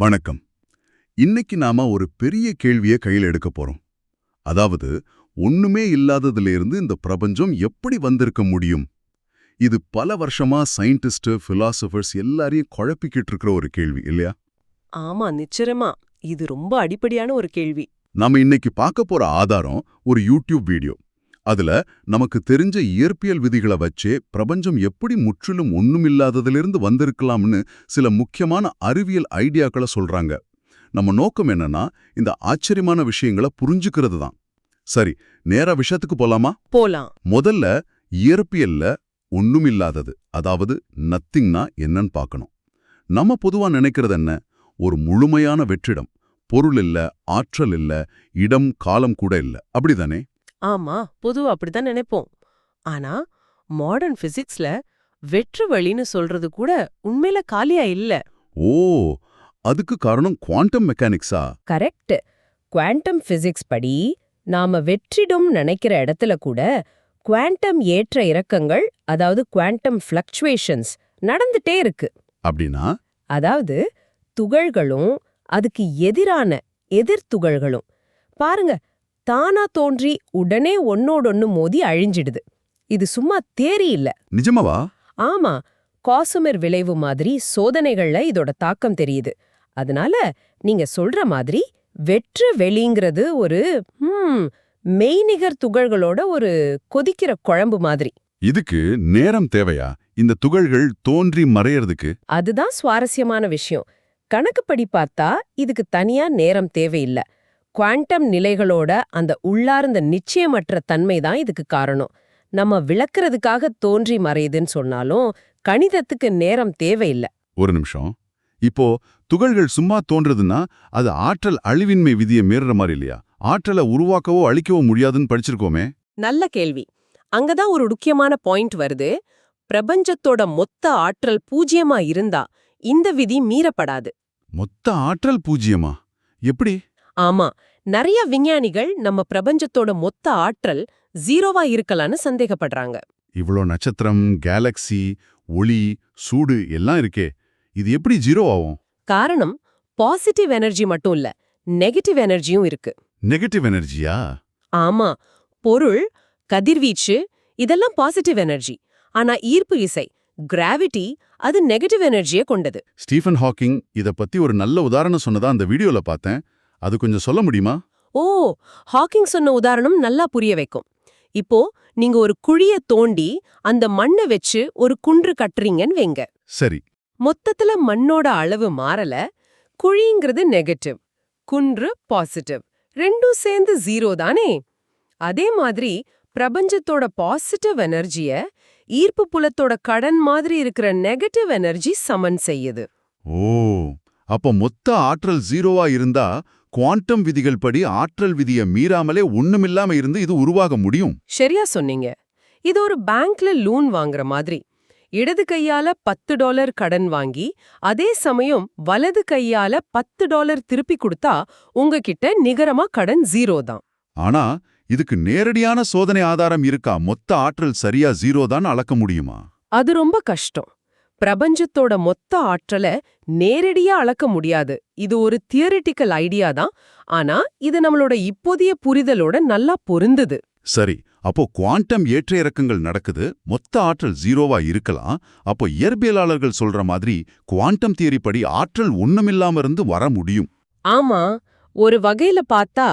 வணக்கம். இன்னைக்கு நாம ஒரு பெரிய கேள்வியை கையில் எடுக்க போறோம். அதாவது ஒண்ணுமே இல்லாததிலிருந்து இந்த பிரபஞ்சம் எப்படி வந்திருக்க முடியும்? இது பல வருஷமா சயின்டிஸ்ட் பிலாசபர்ஸ் எல்லாரையும் குழப்பிக்கிட்டு இருக்கிற ஒரு கேள்வி இல்லையா? ஆமா நிச்சயமா. இது ரொம்ப அடிப்படையான ஒரு கேள்வி. நாம இன்னைக்கு பார்க்க போற ஆதாரம் ஒரு யூடியூப் வீடியோ. அதுல நமக்கு தெரிஞ்ச இயற்பியல் விதிகளை வச்சே பிரபஞ்சம் எப்படி முற்றிலும் ஒண்ணுமில்லாததிலிருந்து வந்திருக்கலாம்னு சில முக்கியமான அறிவியல் ஐடியாக்களை சொல்றாங்க. நம்ம நோக்கம் என்னன்னா இந்த ஆச்சரியமான விஷயங்களை புரிஞ்சுக்கிறது தான் சரி நேரா விஷயத்துக்கு போலாமா? போலாம். முதல்ல இயற்பியல்ல ஒண்ணுமில்லாதது அதாவது நத்திங்னா என்னன்னு பார்க்கணும். நம்ம பொதுவா நினைக்கிறது என்ன? ஒரு முழுமையான வெற்றிடம். பொருள் இல்ல ஆற்றல் இல்ல இடம் காலம் கூட இல்ல. அப்படிதானே? ஆமா பொதுவா அப்படிதான் நினைப்போம். ஆனா மாடர்ன் பிசிக்ஸ்ல வெற்று வழின்னு சொல்றது கூட உண்மையில காலியா இல்ல. ஓ அதுக்கு காரணம் குவாண்டம் மெக்கானிக்ஸா கரெக்ட். குவாண்டம் பிசிக்ஸ் படி நாம வெற்றிடும் நினைக்கிற இடத்துல கூட குவாண்டம் ஏற்ற இறக்கங்கள் அதாவது குவாண்டம் ஃப்ளக்சுவேஷன்ஸ் நடந்துட்டே இருக்கு. அப்படின்னா? அதாவது துகள்களும் அதுக்கு எதிரான எதிர்த்துகள்களும். பாருங்க தானா தோன்றி உடனே ஒன்னோடொன்னு மோதி அழிஞ்சிடுது. இது சும்மா தேரி இல்ல. நிஜமாவா? ஆமா காசுமிர் விளைவு மாதிரி சோதனைகள்ல இதோட தாக்கம் தெரியுது. அதனால நீங்க சொல்ற மாதிரி வெற்று வெளிங்கிறது ஒரு ஹம், மெய்நிகர் துகள்களோட ஒரு கொதிக்கிற குழம்பு மாதிரி. இதுக்கு நேரம் தேவையா? இந்த துகள்கள் தோன்றி மறையறதுக்கு? அதுதான் சுவாரஸ்யமான விஷயம். கணக்குப்படி பார்த்தா இதுக்கு தனியா நேரம் தேவையில்ல. குவாண்டம் நிலைகளோட அந்த உள்ளார்ந்த நிச்சயமற்ற தன்மை தான் இதுக்கு காரணம். நம்ம விளக்குறதுக்காக தோன்றி மறையுதுன்னு சொன்னாலும் கணிதத்துக்கு நேரம் தேவையில்ல. ஒரு நிமிஷம். இப்போ துகள்கள் சும்மா தோன்றதுன்னா அது ஆற்றல் அழிவின்மை விதியை மீறுற மாதிரி இல்லையா? ஆற்றலை உருவாக்கவோ அழிக்கவோ முடியாதுன்னு படிச்சிருக்கோமே. நல்ல கேள்வி. அங்கதான் ஒரு முக்கியமான பாயிண்ட் வருது. பிரபஞ்சத்தோட மொத்த ஆற்றல் பூஜ்யமா இருந்தா இந்த விதி மீறப்படாது. மொத்த ஆற்றல் பூஜ்யமா எப்படி? ஆமா நிறைய விஞ்ஞானிகள் நம்ம பிரபஞ்சத்தோட மொத்த ஆற்றல் ஜீரோவா இருக்கலான்னு சந்தேகப்படுறாங்க. இவ்ளோ நட்சத்திரம் கேலக்ஸி ஒளி சூடு எல்லாம் இருக்கே இது எப்படி ஜீரோ ஆகும்? காரணம் பாசிட்டிவ் எனர்ஜி மட்டும் இல்ல நெகட்டிவ் எனர்ஜியும் இருக்கு. நெகட்டிவ் எனர்ஜியா ஆமா பொருள் கதிர்வீச்சு இதெல்லாம் பாசிட்டிவ் எனர்ஜி ஆனா ஈர்ப்பு இசை கிராவிட்டி அது நெகட்டிவ் எனர்ஜியை கொண்டது. ஸ்டீஃபன் ஹாக்கிங் இத பத்தி ஒரு நல்ல உதாரணம் சொன்னதா அந்த வீடியோல பார்த்தேன். அது கொஞ்சம் சொல்ல முடியுமா? ஓ ஹாக்கிங் சொன்ன உதாரணம் நல்லா புரிய வைக்கும். இப்போ நீங்க ஒரு குழிய தோண்டி அந்த மண்ணை வச்சு ஒரு குன்று கட்டுறீங்கன்னு வைங்க. சரி. மொத்தத்துல மண்ணோட அளவு மாறல குழிங்கிறது நெகட்டிவ் குன்று பாசிட்டிவ் ரெண்டும் சேர்ந்து ஜீரோ தானே? அதே மாதிரி பிரபஞ்சத்தோட பாசிட்டிவ் எனர்ஜிய ஈர்ப்பு புலத்தோட கடன் மாதிரி இருக்கிற நெகட்டிவ் எனர்ஜி சமன் செய்யுது. ஓ அப்ப மொத்த ஆற்றல் ஜீரோவா இருந்தா குவாண்டம் விதிகள் படி ஆற்றல் விதியை மீறாமலே ஒண்ணுமில்லாம இருந்து இது உருவாக முடியும். சரியா சொன்னீங்க. இது ஒரு பேங்க்ல லோன் வாங்குற மாதிரி. இடது கையால பத்து டாலர் கடன் வாங்கி அதே சமயம் வலது கையால பத்து டாலர் திருப்பி கொடுத்தா உங்ககிட்ட நிகரமா கடன் ஜீரோ தான். ஆனா இதுக்கு நேரடியான சோதனை ஆதாரம் இருக்கா? மொத்த ஆற்றல் சரியா ஜீரோ தான் அளக்க முடியுமா? அது ரொம்ப கஷ்டம். பிரபஞ்சத்தோட மொத்த ஆற்றலை நேரடியா அளக்க முடியாது. இது ஒரு தியரிட்டிக்கல் ஐடியா தான். ஆனா இது நம்மளோட இப்போதைய புரிதலோட நல்லா பொருந்துது. சரி அப்போ குவாண்டம் ஏற்ற இறக்கங்கள் நடக்குது மொத்த ஆற்றல் ஜீரோவா இருக்கலாம் அப்போ இயற்பியலாளர்கள் சொல்ற மாதிரி குவாண்டம் தியரி படி ஆற்றல் ஒண்ணுமில்லாம இருந்து வர முடியும். ஆமா ஒரு வகையில பார்த்தா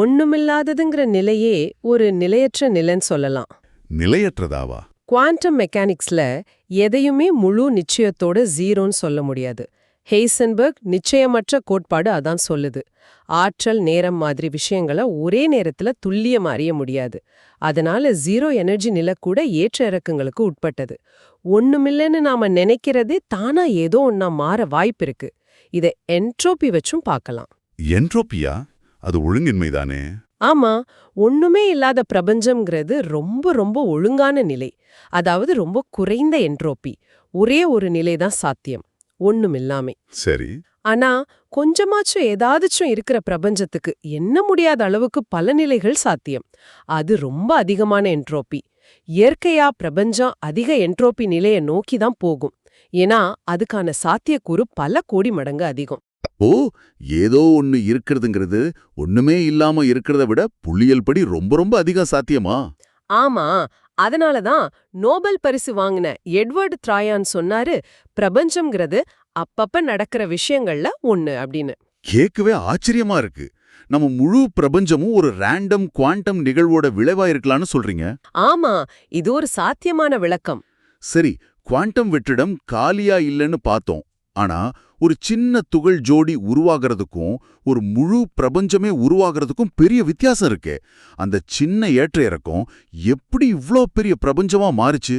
ஒண்ணுமில்லாததுங்கிற நிலையே ஒரு நிலையற்ற நிலைன்னு சொல்லலாம். நிலையற்றதாவா? குவாண்டம் மெக்கானிக்ஸ்ல எதையுமே முழு நிச்சயத்தோட ஜீரோன்னு சொல்ல முடியாது. ஹெய்சன்பர்க் நிச்சயமற்ற கோட்பாடு அதான் சொல்லுது. ஆற்றல் நேரம் மாதிரி விஷயங்களை ஒரே நேரத்துல துல்லியம் அறிய முடியாது. அதனால ஜீரோ எனர்ஜி நிலை கூட ஏற்ற இறக்கங்களுக்கு உட்பட்டது. ஒண்ணுமில்லைன்னு நாம நினைக்கிறதே தானா ஏதோ ஒன்னா மாற வாய்ப்பு இருக்கு. இதை என்ட்ரோபி வச்சும் பார்க்கலாம். என்ட்ரோபியா? அது ஒழுங்கின்மைதானே? ஆமா ஒண்ணுமே இல்லாத பிரபஞ்சம்ங்கிறது ரொம்ப ரொம்ப ஒழுங்கான நிலை. அதாவது ரொம்ப குறைந்த என்ட்ரோபி. ஒரே ஒரு நிலை தான் சாத்தியம் ஒண்ணுமில்லாமே சரி. ஆனா கொஞ்சமாச்சும் ஏதாச்சும் இருக்கிற பிரபஞ்சத்துக்கு என்ன முடியாத அளவுக்கு பல நிலைகள் சாத்தியம். அது ரொம்ப அதிகமான என்ட்ரோபி. இயற்கையா பிரபஞ்சம் அதிக என்ட்ரோபி நிலையை நோக்கி தான் போகும். ஏன்னா அதுக்கான சாத்தியக்கூறு பல கோடி மடங்கு அதிகம். ஓ ஏதோ ஒன்னு இருக்கிறதுங்கிறது ஒண்ணுமே இல்லாம இருக்கிறத விட புள்ளியல் படி ரொம்ப ரொம்ப அதிகம் சாத்தியமா? ஆமா. அதனால தான் நோபல் பரிசு வாங்கின எட்வர்ட் த்ராயான் சொன்னாரு பிரபஞ்சம்ங்கிறது அப்பப்ப நடக்கிற விஷயங்கள்ல ஒண்ணு அப்படின்னு. கேட்கவே ஆச்சரியமா இருக்கு. நம்ம முழு பிரபஞ்சமும் ஒரு ரேண்டம் குவாண்டம் நிகழ்வோட விளைவா இருக்கலாம்னு சொல்றீங்க. ஆமா. இது ஒரு சாத்தியமான விளக்கம். சரி குவாண்டம் வெற்றிடம் காலியா இல்லைன்னு பார்த்தோம். ஆனா ஒரு சின்ன துகள் ஜோடி உருவாகிறதுக்கும் ஒரு முழு பிரபஞ்சமே உருவாகிறதுக்கும் பெரிய வித்தியாசம் இருக்கே. அந்த சின்ன ஏற்ற இறக்கம் எப்படி இவ்ளோ பெரிய பிரபஞ்சமா மாறுச்சு?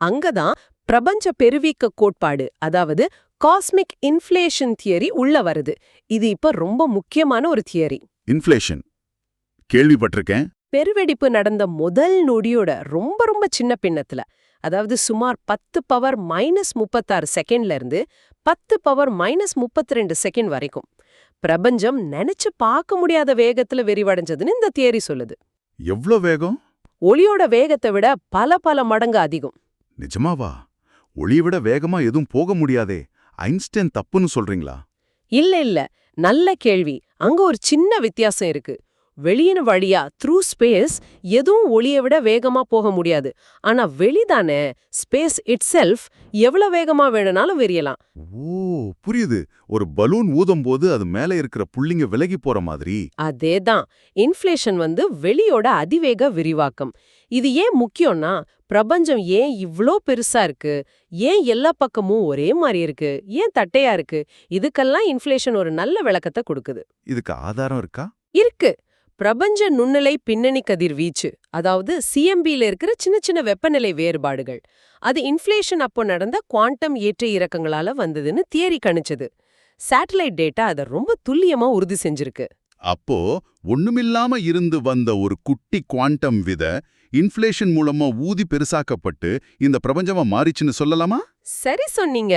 அங்கதான் பிரபஞ்ச பெருவீக்க கோட்பாடு அதாவது காஸ்மிக் இன்ஃப்ளேஷன் தியரி உள்ள வருது. இது இப்ப ரொம்ப முக்கியமான ஒரு தியரி. இன்ஃப்ளேஷன். கேள்விப்பட்டிருக்கேன். பெருவெடிப்பு நடந்த முதல் நொடியோட ரொம்ப ரொம்ப சின்ன பின்னத்துல அதாவது சுமார் பத்து பவர் மைனஸ் முப்பத்தாறு செகண்ட்ல இருந்து பத்து பவர் மைனஸ் முப்பத்தி ரெண்டு செகண்ட் வரைக்கும். பிரபஞ்சம் நினைச்சு பார்க்க முடியாத வேகத்துல விரிவடைஞ்சதுன்னு இந்த தியரி சொல்லுது. எவ்ளோ வேகம்? ஒளியோட வேகத்தை விட பல பல மடங்கு அதிகம். நிஜமாவா? ஒளியை விட வேகமா எதுவும் போக முடியாதே. ஐன்ஸ்டைன் தப்புன்னு சொல்றீங்களா? இல்ல இல்ல. நல்ல கேள்வி. அங்க ஒரு சின்ன வித்தியாசம் இருக்கு. வெளியின வழியா த்ரூ ஸ்பேஸ் எதுவும் ஒளியை விட வேகமா போக முடியாது. ஆனா வெளிதானே ஸ்பேஸ் இட் செல்ஃப் எவ்வளவு வேகமா வேணும்னாலும் விரியலாம். ஓ புரியுது. ஒரு பலூன் ஊதும் போது அது மேல இருக்கிற புள்ளிங்க விலகி போற மாதிரி. அதேதான். இன்ஃப்ளேஷன் வந்து வெளியோட அதிவேக விரிவாக்கம். இது ஏன் முக்கியம்னா பிரபஞ்சம் ஏன் இவ்ளோ பெருசா இருக்கு? ஏன் எல்லா பக்கமும் ஒரே மாதிரி இருக்கு? ஏன் தட்டையா இருக்கு? இதுக்கெல்லாம் இன்ஃப்ளேஷன் ஒரு நல்ல விளக்கத்தை கொடுக்குது. இதுக்கு ஆதாரம் இருக்கா? இருக்கு. பிரபஞ்ச நுண்ணலை பின்னணி கதிர்வீச்சு அதாவது சிஎம்பியில இருக்கிற சின்ன சின்ன வெப்பநிலை வேறுபாடுகள். அது இன்ஃப்ளேஷன் அப்போ நடந்த குவாண்டம் ஏற்ற இறக்கங்களால வந்ததுன்னு தியரி கணிச்சது. சேட்டலைட் டேட்டா அதை ரொம்ப துல்லியமா உறுதி செஞ்சிருக்கு. அப்போ ஒண்ணுமில்லாம இருந்து வந்த ஒரு குட்டி குவாண்டம் வித இன்ஃப்ளேஷன் மூலமா ஊதி பெருசாக்கப்பட்டு இந்த பிரபஞ்சமா மாறிச்சுன்னு சொல்லலாமா? சரி சொன்னீங்க.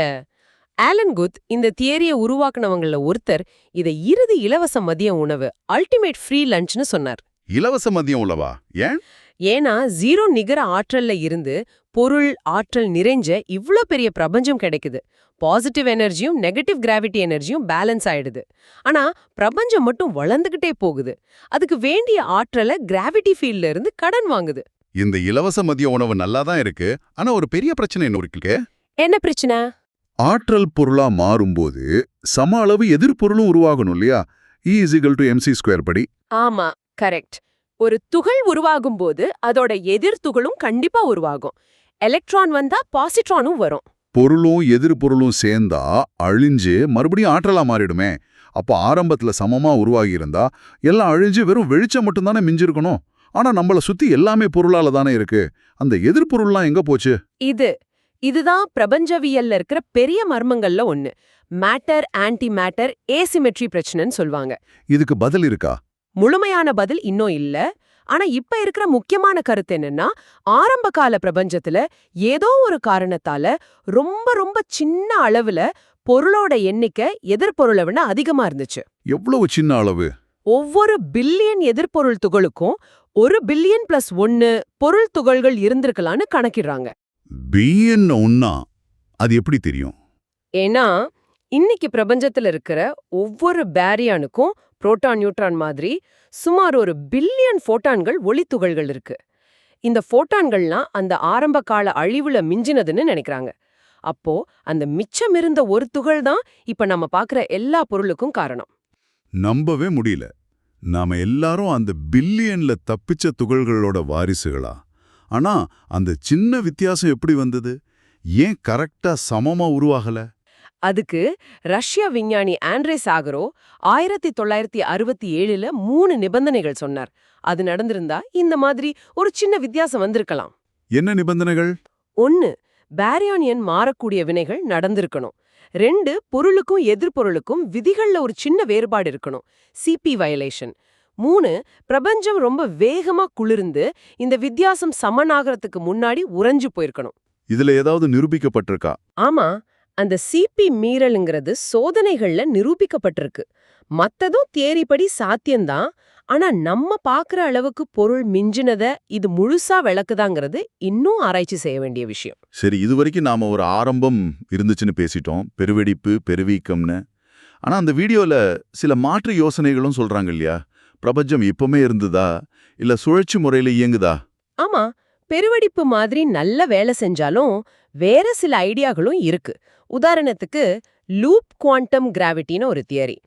ஆலன் குத் இந்த தியரிய உருவாக்குனவங்கள ஒருத்தர் இதை இறுதி இலவச மதிய உணவு அல்டிமேட் ஃப்ரீ லஞ்ச்னு சொன்னார். இலவச மதியம் உள்ளவா ஏன்? ஏன்னா ஜீரோ நிகர ஆற்றல்ல இருந்து பொருள் ஆற்றல் நிறைஞ்ச இவ்ளோ பெரிய பிரபஞ்சம் கிடைக்குது. பாசிட்டிவ் எனர்ஜியும் நெகட்டிவ் கிராவிட்டி எனர்ஜியும் பேலன்ஸ் ஆயிடுது. ஆனா பிரபஞ்சம் மட்டும் வளர்ந்துகிட்டே போகுது. அதுக்கு வேண்டிய ஆற்றலை கிராவிட்டி ஃபீல்ட்ல இருந்து கடன் வாங்குது. இந்த இலவச மதிய உணவு நல்லா தான் இருக்கு. ஆனா ஒரு பெரிய பிரச்சனை இருக்கு என்ன பிரச்சனை? ஆற்றல் பொருளா மாறும்போது சம அளவு எதிர்பொருளும் உருவாகணும் இல்லையா? இசிகல் டு எம்சி ஸ்கொயர் படி. ஆமா கரெக்ட் ஒரு துகள் உருவாகும் போது அதோட எதிர் துகளும் கண்டிப்பா உருவாகும். எலக்ட்ரான் வந்தா பாசிட்ரானும் வரும். பொருளும் எதிர்பொருளும் சேர்ந்தா அழிஞ்சு மறுபடியும் ஆற்றலா மாறிடுமே. அப்ப ஆரம்பத்துல சமமா உருவாகி இருந்தா எல்லாம் அழிஞ்சு வெறும் வெளிச்சம் மட்டும்தானே மிஞ்சிருக்கணும். ஆனா நம்மள சுத்தி எல்லாமே பொருளால தானே இருக்கு. அந்த எதிர்பொருள்லாம் எங்க போச்சு? இது இதுதான் பிரபஞ்சவியல்ல இருக்கிற பெரிய மர்மங்கள்ல ஒண்ணு. மேட்டர் ஆன்டி மேட்டர் ஏசிமெட்ரி பிரச்சனைன்னு சொல்வாங்க. இதுக்கு பதில் இருக்கா? முழுமையான பதில் இன்னும் இல்ல. ஆனா இப்ப இருக்கிற முக்கியமான கருத்து என்னன்னா ஆரம்ப கால பிரபஞ்சத்துல ஏதோ ஒரு காரணத்தால ரொம்ப ரொம்ப சின்ன அளவுல பொருளோட எண்ணிக்கை எதிர்பொருளை விட அதிகமா இருந்துச்சு. எவ்வளவு சின்ன அளவு? ஒவ்வொரு பில்லியன் எதிர்பொருள் துகளுக்கும் ஒரு பில்லியன் பிளஸ் ஒன்னு பொருள் துகள்கள் இருந்திருக்கலாம்னு கணக்கிடுறாங்க. பிஎன் ஒன்னா அது எப்படி தெரியும்? ஏன்னா இன்னைக்கு பிரபஞ்சத்துல இருக்கிற ஒவ்வொரு பேரியானுக்கும் புரோட்டான் நியூட்ரான் மாதிரி சுமார் ஒரு பில்லியன் ஃபோட்டான்கள் ஒளித்துகள்கள் இருக்கு. இந்த ஃபோட்டான்கள்லாம் அந்த ஆரம்ப கால அழிவுல மிஞ்சினதுன்னு நினைக்கிறாங்க. அப்போ அந்த மிச்சம் இருந்த ஒரு துகள் தான் இப்ப நம்ம பார்க்குற எல்லா பொருளுக்கும் காரணம். நம்பவே முடியல. நாம எல்லாரும் அந்த பில்லியன்ல தப்பிச்ச துகள்களோட வாரிசுகளா? ஆனா அந்த சின்ன வித்தியாசம் எப்படி வந்தது? ஏன் கரெக்டா சமமா உருவாகல? அதுக்கு ரஷ்ய விஞ்ஞானி ஆண்ட்ரே சாகரோ ஆயிரத்தி தொள்ளாயிரத்தி அறுபத்தி ஏழுல மூணு நிபந்தனைகள் சொன்னார். அது நடந்திருந்தா இந்த மாதிரி ஒரு சின்ன வித்தியாசம் வந்திருக்கலாம். என்ன நிபந்தனைகள்? ஒன்னு பேரியானியன் மாறக்கூடிய வினைகள் நடந்திருக்கணும். ரெண்டு பொருளுக்கும் எதிர்பொருளுக்கும் விதிகள்ல ஒரு சின்ன வேறுபாடு இருக்கணும். சிபி வயலேஷன் மூணு பிரபஞ்சம் ரொம்ப வேகமா குளிர்ந்து இந்த வித்தியாசம் சமனாகறதுக்கு முன்னாடி உறைஞ்சு போயிருக்கணும். இதுல ஏதாவது நிரூபிக்கப்பட்டிருக்கா? ஆமா அந்த சிபி மீறலுங்கிறது சோதனைகள்ல நிரூபிக்கப்பட்டிருக்கு. மத்ததும் தேரிப்படி சாத்தியம்தான் ஆனா நம்ம பாக்குற அளவுக்கு பொருள் மிஞ்சினத இது முழுசா விளக்குதாங்கிறது இன்னும் ஆராய்ச்சி செய்ய வேண்டிய விஷயம். சரி இதுவரைக்கும் நாம ஒரு ஆரம்பம் இருந்துச்சுன்னு பேசிட்டோம். பெருவெடிப்பு பெருவீக்கம்னு. ஆனா அந்த வீடியோல சில மாற்று யோசனைகளும் சொல்றாங்க இல்லையா? பிரபஞ்சம் எப்பவுமே இருந்ததா? இல்ல சுழற்சி முறையில இயங்குதா? ஆமா பெருவெடிப்பு மாதிரி நல்ல வேலை செஞ்சாலும் வேற சில ஐடியாக்களும் இருக்கு. உதாரணத்துக்கு லூப் குவாண்டம் கிராவிட்டின்னு ஒரு தியரி.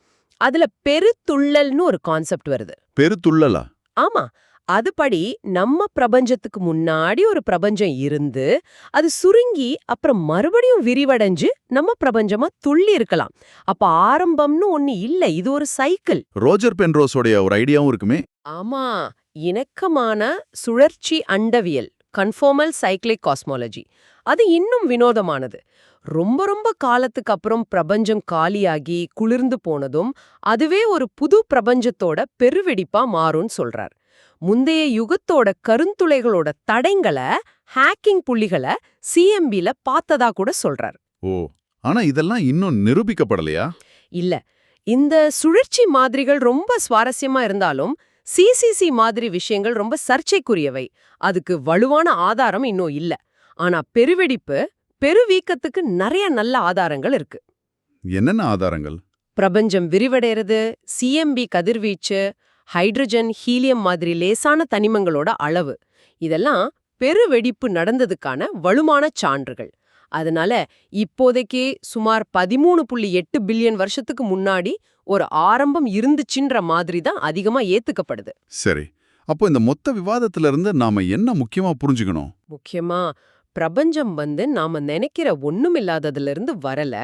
அதுல பெருத்துள்ளல்னு ஒரு கான்செப்ட் வருது. பெருத்துள்ளலா? ஆமா அதுபடி நம்ம பிரபஞ்சத்துக்கு முன்னாடி ஒரு பிரபஞ்சம் இருந்து அது சுருங்கி அப்புறம் மறுபடியும் விரிவடைஞ்சு நம்ம பிரபஞ்சமா துள்ளி இருக்கலாம். அப்ப ஆரம்பம்னு ஒண்ணு இல்ல இது ஒரு சைக்கிள். ரோஜர் பென்ரோஸோடைய ஒரு ஐடியாவும் இருக்குமே? ஆமா இணக்கமான சுழற்சி அண்டவியல் கன்ஃபார்மல் சைக்ளிக் காஸ்மாலஜி. அது இன்னும் வினோதமானது. ரொம்ப ரொம்ப காலத்துக்கு அப்புறம் பிரபஞ்சம் காலியாகி குளிர்ந்து போனதும் அதுவே ஒரு புது பிரபஞ்சத்தோட பெருவெடிப்பா மாறும்னு சொல்றார். முந்தைய யுகத்தோட கருந்துளைகளோட தடைங்களை ஹேக்கிங் புள்ளிகளை சிஎம்பில பார்த்ததா கூட சொல்றார். ஓ ஆனா இதெல்லாம் இன்னும் நிரூபிக்கப்படலையா? இல்ல இந்த சுழற்சி மாதிரிகள் ரொம்ப சுவாரஸ்யமா இருந்தாலும் சிசிசி மாதிரி விஷயங்கள் ரொம்ப சர்ச்சைக்குரியவை. அதுக்கு வலுவான ஆதாரம் இன்னும் இல்ல. ஆனா பெருவெடிப்பு பெருவீக்கத்துக்கு நிறைய நல்ல ஆதாரங்கள் இருக்கு. என்னென்ன ஆதாரங்கள்? பிரபஞ்சம் விரிவடைறது சிஎம்பி கதிர்வீச்சு ஹைட்ரஜன் ஹீலியம் மாதிரி லேசான தனிமங்களோட அளவு. இதெல்லாம் பெருவெடிப்பு நடந்ததுக்கான வலுமான சான்றுகள். அதனால இப்போதைக்கு சுமார் பதிமூணு புள்ளி எட்டு பில்லியன் வருஷத்துக்கு முன்னாடி ஒரு ஆரம்பம் இருந்துச்சுன்ற மாதிரி தான் அதிகமா ஏத்துக்கப்படுது. சரி. அப்போ இந்த மொத்த விவாதத்துல இருந்து நாம என்ன முக்கியமா புரிஞ்சுக்கணும்? முக்கியமா பிரபஞ்சம் வந்து நாம நினைக்கிற ஒண்ணுமில்லாததுல இருந்து வரல.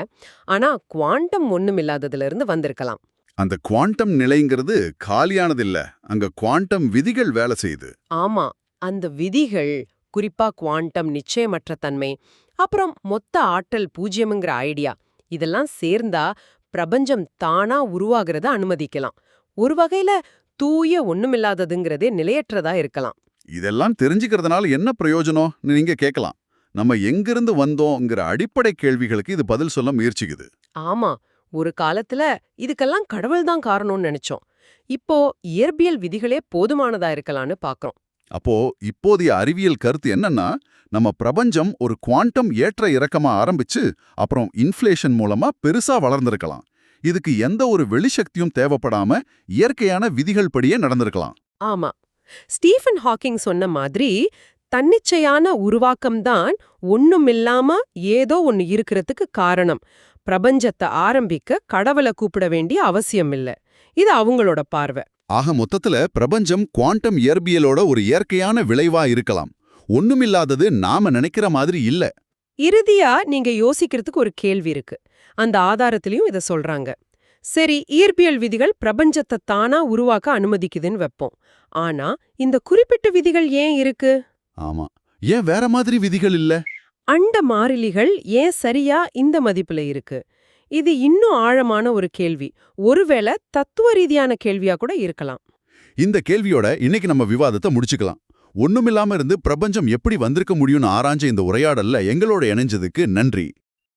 ஆனா குவாண்டம் ஒண்ணுமில்லாததுல இருந்து வந்திருக்கலாம். அந்த குவாண்டம் நிலைங்கிறது காலியானது இல்ல அங்க குவாண்டம் விதிகள் வேலை செய்யுது. ஆமா அந்த விதிகள் குறிப்பா குவாண்டம் நிச்சயமற்ற தன்மை அப்புறம் மொத்த ஆற்றல் பூஜ்யம்ங்கிற ஐடியா இதெல்லாம் சேர்ந்தா பிரபஞ்சம் தானா உருவாகிறத அனுமதிக்கலாம். ஒரு வகையில தூய ஒண்ணுமில்லாததுங்கிறதே நிலையற்றதா இருக்கலாம். இதெல்லாம் தெரிஞ்சுக்கிறதுனால என்ன பிரயோஜனம்னு நீங்க கேட்கலாம் நம்ம எங்கிருந்து வந்தோங்கிற அடிப்படை கேள்விகளுக்கு இது பதில் சொல்ல முயற்சிக்குது. ஆமா ஒரு காலத்துல இதுக்கெல்லாம் கடவுள் தான் காரணம்னு நினைச்சோம். இப்போ இயற்பியல் விதிகளே போதுமானதா இருக்கலாம்னு பாக்குறோம். அப்போ இப்போதைய அறிவியல் கருத்து என்னன்னா நம்ம பிரபஞ்சம் ஒரு குவாண்டம் ஏற்ற இறக்கமா ஆரம்பிச்சு அப்புறம் இன்ஃப்ளேஷன் மூலமா பெருசா வளர்ந்திருக்கலாம். இதுக்கு எந்த ஒரு வெளிசக்தியும் தேவைப்படாம இயற்கையான விதிகள் படியே நடந்திருக்கலாம். ஆமா. ஸ்டீஃபன் ஹாக்கிங் சொன்ன மாதிரி தன்னிச்சையான உருவாக்கம்தான் ஒண்ணுமில்லாம ஏதோ ஒன்னு இருக்கிறதுக்கு காரணம். பிரபஞ்சத்தை ஆரம்பிக்க கடவுளை கூப்பிட வேண்டிய அவசியம் இல்ல இது அவங்களோட பார்வை. ஆக மொத்தத்துல பிரபஞ்சம் குவாண்டம் இயற்பியலோட ஒரு இயற்கையான விளைவா இருக்கலாம். ஒண்ணுமில்லாதது நாம நினைக்கிற மாதிரி இல்ல. இறுதியா நீங்க யோசிக்கிறதுக்கு ஒரு கேள்வி இருக்கு. அந்த ஆதாரத்திலயும் இத சொல்றாங்க. சரி இயற்பியல் விதிகள் பிரபஞ்சத்தை தானா உருவாக்க அனுமதிக்குதுன்னு வைப்போம். ஆனா இந்த குறிப்பிட்ட விதிகள் ஏன் இருக்கு? ஆமா. ஏன் வேற மாதிரி விதிகள் இல்ல? அண்ட மாறிலிகள் ஏன் சரியா இந்த மதிப்புல இருக்கு? இது இன்னும் ஆழமான ஒரு கேள்வி. ஒருவேளை தத்துவ ரீதியான கேள்வியா கூட இருக்கலாம். இந்த கேள்வியோட இன்னைக்கு நம்ம விவாதத்தை முடிச்சுக்கலாம். ஒண்ணுமில்லாம இருந்து பிரபஞ்சம் எப்படி வந்திருக்க முடியும்னு ஆராய்ஞ்ச இந்த உரையாடல்ல எங்களோட இணைஞ்சதுக்கு நன்றி.